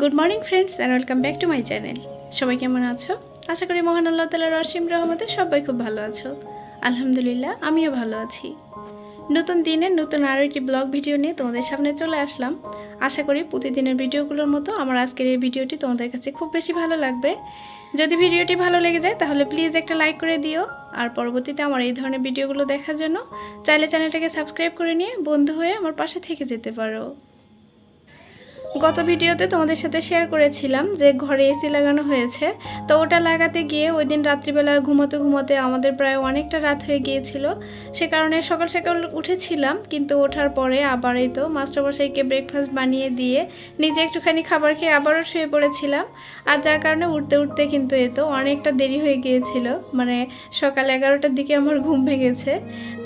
Good morning friends and welcome back to my channel সবাই কেমন আছো? আশা করি মহান আল্লাহ তালার অসীম রহমতে সবাই খুব ভালো আছো। আলহামদুলিল্লাহ, আমিও ভালো আছি। নতুন দিনের নতুন আরও একটি ব্লগ ভিডিও নিয়ে তোমাদের সামনে চলে আসলাম। আশা করি প্রতিদিনের ভিডিওগুলোর মতো আমার আজকের এই ভিডিওটি তোমাদের কাছে খুব বেশি ভালো লাগবে। যদি ভিডিওটি ভালো লেগে যায়, তাহলে প্লিজ একটা লাইক করে দিও। আর পরবর্তীতে আমার এই ধরনের ভিডিওগুলো দেখার জন্য চাইলে চ্যানেলটাকে সাবস্ক্রাইব করে নিয়ে বন্ধু হয়ে আমার পাশে থেকে যেতে পারো। গত ভিডিওতে তোমাদের সাথে শেয়ার করেছিলাম যে ঘরে এসি লাগানো হয়েছে। তো ওটা লাগাতে গিয়ে ওই দিন রাত্রিবেলা ঘুমোতে ঘুমোতে আমাদের প্রায় অনেকটা রাত হয়ে গিয়েছিল। সে কারণে সকাল সকাল উঠেছিলাম, কিন্তু ওঠার পরে আবার এই তো মাস্টারমশাইকে ব্রেকফাস্ট বানিয়ে দিয়ে নিজে একটুখানি খাবার খেয়ে আবারও শুয়ে পড়েছিলাম। আর যার কারণে উঠতে উঠতে কিন্তু এ তো অনেকটা দেরি হয়ে গিয়েছিল। মানে সকাল এগারোটার দিকে আমার ঘুম ভেঙেছে।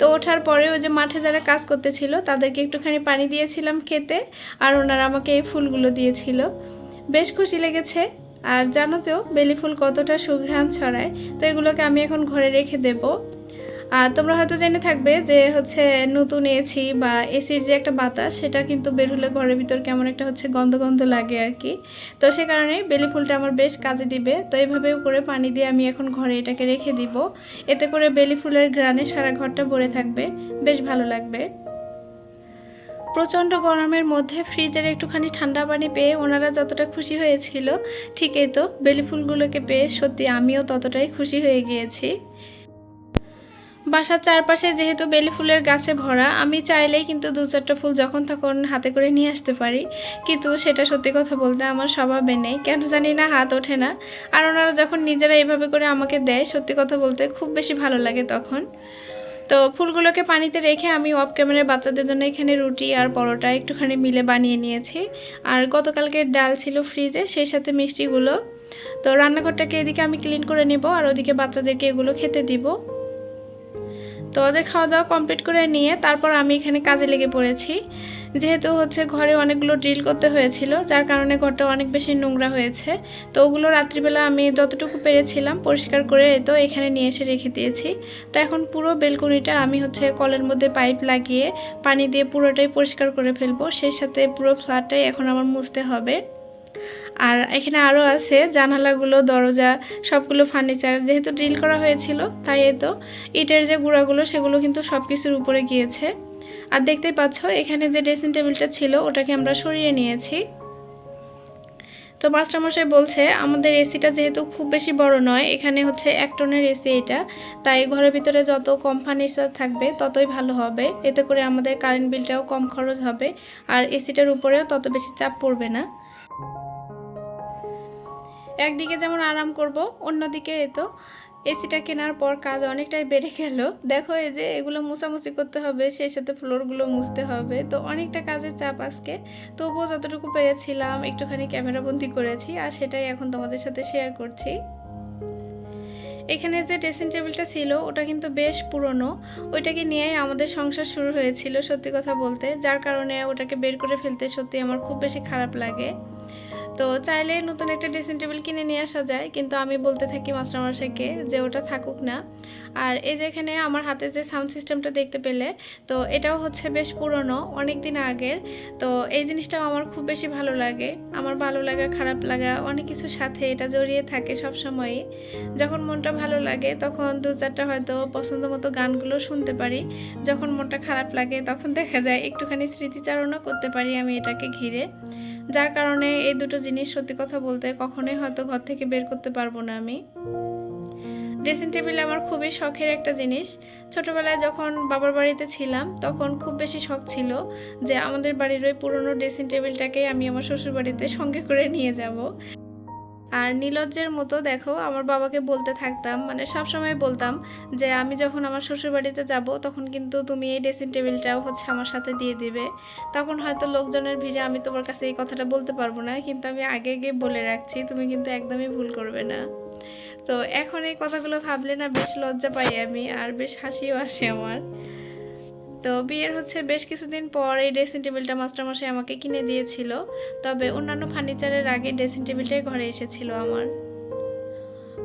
তো ওঠার পরে ওই যে মাঠে যারা কাজ করতেছিল, তাদেরকে একটুখানি পানি দিয়েছিলাম খেতে আর ওনারা আমাকে এই ফুলগুলো দিয়েছিল। বেশ খুশি লেগেছে। আর জানো তো, বেলি ফুল কতটা সুঘ্রাণ ছড়ায়। তো এগুলোকে আমি এখন ঘরে রেখে দেব। তোমরা হয়তো জেনে থাকবে যে হচ্ছে নতুন এসি বা এসির যে একটা বাতাস, সেটা কিন্তু বের হলে ঘরের ভিতর কেমন একটা হচ্ছে গন্ধ গন্ধ লাগে আর কি। তো সে কারণে বেলি ফুলটা আমার বেশ কাজে দিবে। তো এইভাবেও করে পানি দিয়ে আমি এখন ঘরে এটাকে রেখে দিব। এতে করে বেলি ফুলের গ্রানে সারা ঘরটা ভরে থাকবে। বেশ ভালো লাগবে। প্রচণ্ড গরমের মধ্যে ফ্রিজের একটুখানি ঠান্ডা পানি পেয়ে ওনারা যতটা খুশি হয়েছিল, ঠিক এই তো, বেলি ফুলগুলোকে পেয়ে সত্যি আমিও ততটাই খুশি হয়ে গিয়েছি। বাসার চারপাশে যেহেতু বেলি ফুলের গাছে ভরা, আমি চাইলেই কিন্তু দু চারটা ফুল যখন তখন হাতে করে নিয়ে আসতে পারি। কিন্তু সেটা সত্যি কথা বলতে আমার স্বভাবে নেই। কেন জানি না, হাত ওঠে না। আর ওনারা যখন নিজেরা এইভাবে করে আমাকে দেয়, সত্যি কথা বলতে খুব বেশি ভালো লাগে তখন। তো ফুলগুলোকে পানিতে রেখে আমি অফ ক্যামেরায় বাচ্চাদের জন্য এখানে রুটি আর পরোটা একটুখানি মিলে বানিয়ে নিয়েছি। আর গতকালকে ডাল ছিল ফ্রিজে সেই সাথে মিষ্টিগুলো। তো রান্নাঘরটাকে এদিকে আমি ক্লিন করে নেব আর ওদিকে বাচ্চাদেরকে এগুলো খেতে দিব। তো ওদের খাওয়া দাওয়া কমপ্লিট করে নিয়ে তারপর আমি এখানে কাজে লেগে পড়েছি। যেহেতু হচ্ছে ঘরে অনেকগুলো ড্রিল করতে হয়েছিল, যার কারণে ঘরটা অনেক বেশি নোংরা হয়েছে। তো ওগুলো রাত্রিবেলা আমি যতটুকু পেরেছিলাম পরিষ্কার করে তো এখানে নিয়ে এসে রেখে দিয়েছি। তো এখন পুরো বেলকনিটা আমি হচ্ছে কলের মধ্যে পাইপ লাগিয়ে পানি দিয়ে পুরোটাই পরিষ্কার করে ফেলব। সেই সাথে পুরো ফ্ল্যাটটাই এখন আমার মুছতে হবে। আর এখানে আরও আছে, জানালাগুলো, দরজা, সবগুলো ফার্নিচার যেহেতু ড্রিল করা হয়েছিল, তাই তো। ইটের যে গুঁড়াগুলো, সেগুলো কিন্তু সব কিছুর উপরে গিয়েছে। আর দেখতেই পাচ্ছ, এখানে যে ড্রেসিং টেবিলটা ছিল, ওটাকে আমরা সরিয়ে নিয়েছি। তো মাস্টারমশাই বলছে, আমাদের এসিটা যেহেতু খুব বেশি বড় নয়, এখানে হচ্ছে এক টনের এসি এটা, তাই ঘরের ভিতরে যত কম ফার্নিচার থাকবে, ততই ভালো হবে। এতে করে আমাদের কারেন্ট বিলটাও কম খরচ হবে, আর এসিটার উপরেও তত বেশি চাপ পড়বে না। একদিকে যেমন আরাম করব, অন্যদিকে এ তো এসিটা কেনার পর কাজ অনেকটাই বেড়ে গেল। দেখো এই যে এগুলো মুছামুছি করতে হবে, সেই সাথে ফ্লোরগুলো মুছতে হবে। তো অনেকটা কাজের চাপ আজকে। তবুও যতটুকু পেরেছিলাম, একটুখানি ক্যামেরাবন্দি করেছি আর সেটাই এখন তোমাদের সাথে শেয়ার করছি। এখানে যে ড্রেসিং টেবিলটা ছিল, ওটা কিন্তু বেশ পুরনো। ওইটাকে নিয়েই আমাদের সংসার শুরু হয়েছিল, সত্যি কথা বলতে। যার কারণে ওটাকে বের করে ফেলতে সত্যি আমার খুব বেশি খারাপ লাগে। তো চাইলে নতুন একটা ড্রেসিং টেবিল কিনে নিয়ে আসা যায়, কিন্তু আমি বলতে থাকি মাস্টারমশাইকে যে ওটা থাকুক না। আর এই যে এখানে আমার হাতে যে সাউন্ড সিস্টেমটা দেখতে পেলে, তো এটাও হচ্ছে বেশ পুরনো অনেক দিন আগের। তো এই জিনিসটাও আমার খুব বেশি ভালো লাগে। আমার ভালো লাগা, খারাপ লাগা, অনেক কিছুর সাথে এটা জড়িয়ে থাকে সব সময়ই যখন মনটা ভালো লাগে, তখন দু চারটা হয়তো পছন্দ মতো গানগুলো শুনতে পারি। যখন মনটা খারাপ লাগে, তখন দেখা যায় একটুখানি স্মৃতিচারণও করতে পারি আমি এটাকে ঘিরে। যার কারণে এই দুটো জিনিস সত্যি কথা বলতে কখনোই হয়তো ঘর থেকে বের করতে পারব না আমি। ড্রেসিং টেবিল আমার খুবই শখের একটা জিনিস। ছোটবেলায় যখন বাবার বাড়িতে ছিলাম, তখন খুব বেশি শখ ছিল যে আমাদের বাড়ির ওই পুরনো ড্রেসিং টেবিলটাকে আমি আমার শ্বশুর বাড়িতে সঙ্গে করে নিয়ে যাব। আর নীলজ্জের মতো দেখো, আমার বাবাকে বলতে থাকতাম মানে সব সময় বলতাম যে আমি যখন আমার শ্বশুর বাড়িতে যাব, তখন কিন্তু তুমি এই ড্রেসিং টেবিলটাও হচ্ছে আমার সাথে দিয়ে দিবে। তখন হয়তো লোকজনের ভিড়ে আমি তোমার কাছে এই কথাটা বলতে পারব না, কিন্তু আমি আগে গিয়ে বলে রাখছি, তুমি কিন্তু একদমই ভুল করবে না। তো এখন এই কথাগুলো ভাবলে না বেশ লজ্জা পাই আমি, আর বেশ হাসিও আসে আমার। তো বিয়ের হচ্ছে বেশ কিছুদিন পর এই ড্রেসিং টেবিলটা মাস্টারমশাই আমাকে কিনে দিয়েছিল। তবে অন্যান্য ফার্নিচারের আগে ড্রেসিং টেবিলটাই ঘরে এসেছিল আমার।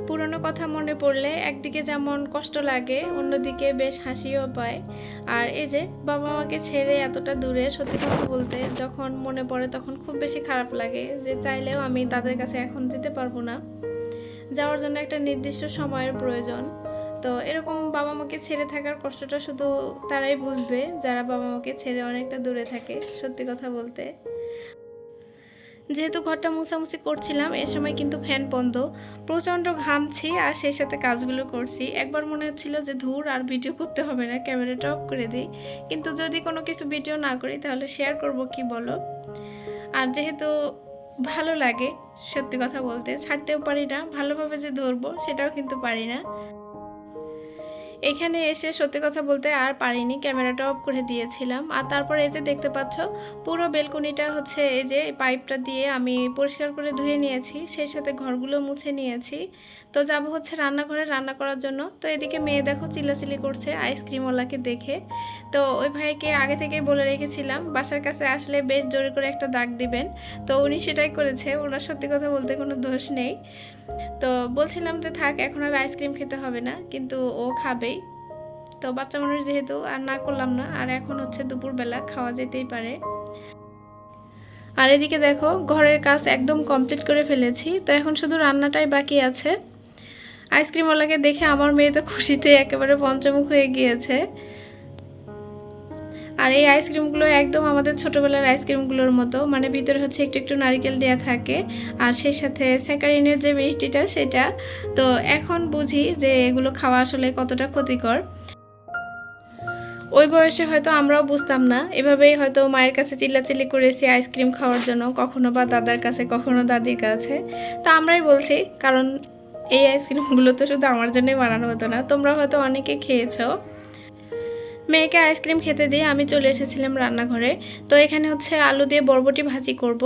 পুরনো কথা মনে পড়লে একদিকে যেমন কষ্ট লাগে, অন্যদিকে বেশ হাসিও পায়। আর এই যে বাবা মাকে ছেড়ে এতটা দূরে সত্যি কথা বলতে যখন মনে পড়ে তখন খুব বেশি খারাপ লাগে যে চাইলেও আমি তাদের কাছে এখন যেতে পারব না। যাওয়ার জন্য একটা নির্দিষ্ট সময়ের প্রয়োজন। তো এরকম বাবা মাকে ছেড়ে থাকার কষ্টটা শুধু তারাই বুঝবে, যারা বাবা মাকে ছেড়ে অনেকটা দূরে থাকে, সত্যি কথা বলতে। যেহেতু ঘরটা মুছামুছি করছিলাম, এ সময় কিন্তু ফ্যান বন্ধ। প্রচণ্ড ঘামছি আর সেই সাথে কাজগুলো করছি। একবার মনে হচ্ছিল যে ধূর, আর ভিডিও করতে হবে না, ক্যামেরাটা অফ করে দিই। কিন্তু যদি কোনো কিছু ভিডিও না করি, তাহলে শেয়ার করব কি বলো? আর যেহেতু ভালো লাগে, সত্যি কথা বলতে, ছাড়তেও পারি না, ভালোভাবে যে ধরবো, সেটাও কিন্তু পারি না। এখানে এসে সত্যি কথা বলতে আর পারিনি, ক্যামেরাটা অফ করে দিয়েছিলাম। আর তারপর এই যে দেখতে পাচ্ছ, পুরো বেলকনিটা হচ্ছে এই যে পাইপটা দিয়ে আমি পরিষ্কার করে ধুয়ে নিয়েছি, সেই সাথে ঘরগুলো মুছে নিয়েছি। তো যাব হচ্ছে রান্নাঘরে রান্না করার জন্য। তো এদিকে মেয়ে দেখো চিল্লাচিল্লি করছে আইসক্রিমওয়ালাকে দেখে। তো ওই ভাইকে আগে থেকেই বলে রেখেছিলাম, বাসার কাছে আসলে বেশ জোরে করে একটা দাগ দিবেন। তো উনি সেটাই করেছে, ওনার সত্যি কথা বলতে কোনো দোষ নেই। তো বলছিলাম যে থাক, এখন আর আইসক্রিম খেতে হবে না, কিন্তু ও খাবেই। তো বাচ্চা মানুষ যেহেতু আর না করলাম না, আর এখন হচ্ছে দুপুরবেলা খাওয়া যেতেই পারে। আর এদিকে দেখো, ঘরের কাজ একদম কমপ্লিট করে ফেলেছি, তো এখন শুধু রান্নাটাই বাকি আছে। আইসক্রিমওয়ালাকে দেখে আমার মেয়ে তো খুশিতে একেবারে পঞ্চমুখ হয়ে গিয়েছে। আর এই আইসক্রিমগুলো একদম আমাদের ছোটোবেলার আইসক্রিমগুলোর মতো মানে ভিতরে হচ্ছে একটু একটু নারিকেল দেওয়া থাকে, আর সেই সাথে স্যাকারিনের যে মিষ্টিটা সেটা। তো এখন বুঝি যে এগুলো খাওয়া আসলে কতটা ক্ষতিকর। ওই বয়সে হয়তো আমরাও বুঝতাম না। এভাবেই হয়তো মায়ের কাছে চিল্লাচিল্লি করেছি আইসক্রিম খাওয়ার জন্য, কখনো বা দাদার কাছে, কখনো দাদির কাছে। তা আমরাই বলছি, কারণ এই আইসক্রিমগুলো তো শুধু আমার জন্যই বানানো হতো না, তোমরা হয়তো অনেকে খেয়েছো। মেয়েকে আইসক্রিম খেতে দিয়ে আমি চলে এসেছিলাম রান্নাঘরে। তো এখানে হচ্ছে আলু দিয়ে বরবটি ভাজি করব।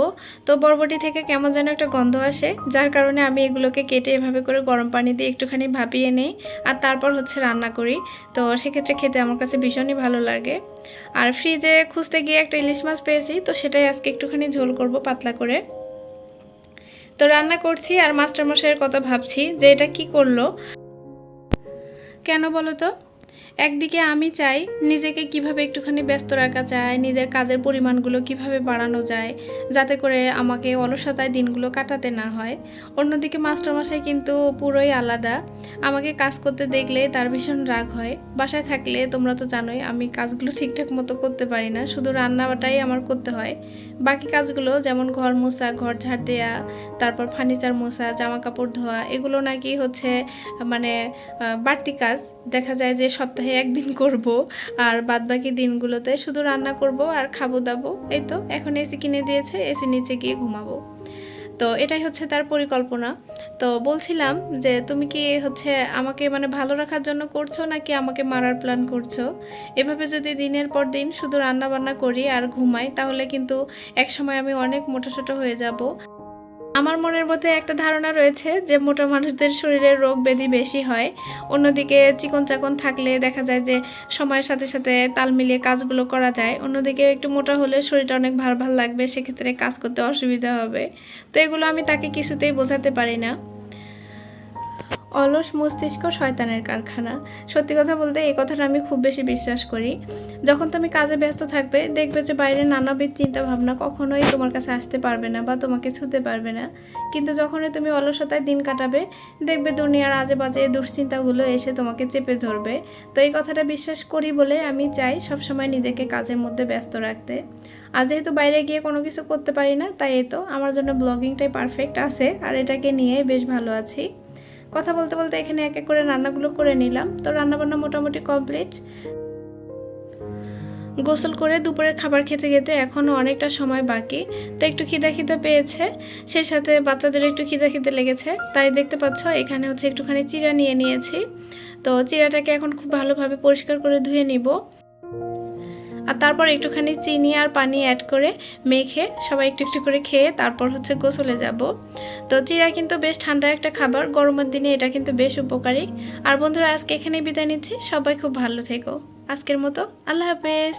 তো বরবটি থেকে কেমন যেন একটা গন্ধ আসে, যার কারণে আমি এগুলোকে কেটে এভাবে করে গরম পানি দিয়ে একটুখানি ভাপিয়ে নেই আর তারপর হচ্ছে রান্না করি। তো সেক্ষেত্রে খেতে আমার কাছে ভীষণই ভালো লাগে। আর ফ্রিজে খুঁজতে গিয়ে একটা ইলিশ মাছ পেয়েছি, তো সেটাই আজকে একটুখানি ঝোল করব পাতলা করে। তো রান্না করছি আর মাস্টারমশাইয়ের কথা ভাবছি যে এটা কি করল। কেন বলো তো? একদিকে আমি চাই নিজেকে কীভাবে একটুখানি ব্যস্ত রাখা যায়, নিজের কাজের পরিমাণগুলো কীভাবে বাড়ানো যায়, যাতে করে আমাকে অলসতায় দিনগুলো কাটাতে না হয়। অন্যদিকে মাস্টারমশাই কিন্তু পুরোই আলাদা। আমাকে কাজ করতে দেখলে তার ভীষণ রাগ হয়। বাসায় থাকলে তোমরা তো জানোই আমি কাজগুলো ঠিকঠাক মতো করতে পারি না, শুধু রান্নাটাই আমার করতে হয়। বাকি কাজগুলো যেমন ঘর মোছা, ঘর ঝাড় দেয়া, তারপর ফার্নিচার মোছা জামা কাপড় ধোয়া, এগুলো নাকি হচ্ছে মানে বাড়তি কাজ। দেখা যায় যে সপ্তাহে একদিন করব, আর বাদ বাকি দিনগুলোতে শুধু রান্না করব আর খাব দাবো এই তো, এখন এসি কিনে দিয়েছে, এসি নিচে গিয়ে ঘুমাবো। তো এটাই হচ্ছে তার পরিকল্পনা। তো বলছিলাম যে তুমি কি হচ্ছে আমাকে মানে ভালো রাখার জন্য করছ নাকি আমাকে মারার প্ল্যান করছ? এভাবে যদি দিনের পর দিন শুধু রান্নাবান্না করি আর ঘুমাই, তাহলে কিন্তু এক সময় আমি অনেক মোটাসোটা হয়ে যাব। আমার মনের মধ্যে একটা ধারণা রয়েছে যে মোটা মানুষদের শরীরে রোগ ব্যাধি বেশি হয়। অন্যদিকে চিকন চাকন থাকলে দেখা যায় যে সময়ের সাথে সাথে তাল মিলিয়ে কাজগুলো করা যায়। অন্যদিকে একটু মোটা হলে শরীরটা অনেক ভার ভালো লাগবে, সেক্ষেত্রে কাজ করতে অসুবিধা হবে। তো এগুলো আমি তাকে কিছুতেই বোঝাতে পারি না। অলস মস্তিষ্ক শয়তানের কারখানা। সত্যি কথা বলতে এই কথাটা আমি খুব বেশি বিশ্বাস করি। যখন তুমি কাজে ব্যস্ত থাকবে, দেখবে যে বাইরে নানাবিধ চিন্তা ভাবনা কখনোই তোমার কাছে আসতে পারবে না বা তোমাকে ছুতে পারবে না। কিন্তু যখনই তুমি অলসতায় দিন কাটাবে, দেখবে দুনিয়ার আজে বাজে দুশ্চিন্তাগুলো এসে তোমাকে চেপে ধরবে। তো এই কথাটা বিশ্বাস করি বলে আমি চাই সবসময় নিজেকে কাজের মধ্যে ব্যস্ত রাখতে। আর যেহেতু বাইরে গিয়ে কোনো কিছু করতে পারি না, তাই এই তো আমার জন্য ব্লগিংটাই পারফেক্ট আছে, আর এটাকে নিয়ে বেশ ভালো আছি। কথা বলতে বলতে এখানে এক এক করে রান্নাগুলো করে নিলাম। তো রান্নাবান্না মোটামুটি কমপ্লিট। গোসল করে দুপুরের খাবার খেতে খেতে এখনও অনেকটা সময় বাকি। তো একটু খিদা খিদা পেয়েছে, সেই সাথে বাচ্চাদের একটু খিদা খিদে লেগেছে। তাই দেখতে পাচ্ছ, এখানে হচ্ছে একটুখানি চিরা নিয়ে নিয়েছি। তো চিরাটাকে এখন খুব ভালোভাবে পরিষ্কার করে ধুয়ে নিব। আর তারপর একটুখানি চিনি আর পানি অ্যাড করে মেখে সবাই একটু একটু করে খেয়ে তারপর হচ্ছে গোসলে যাব। তো চিরা কিন্তু বেশ ঠান্ডা একটা খাবার, গরমের দিনে এটা কিন্তু বেশ উপকারী। আর বন্ধুরা, আজকে এখানে বিদায় নিচ্ছি। সবাই খুব ভালো থেকো। আজকের মতো আল্লাহ হাফেজ।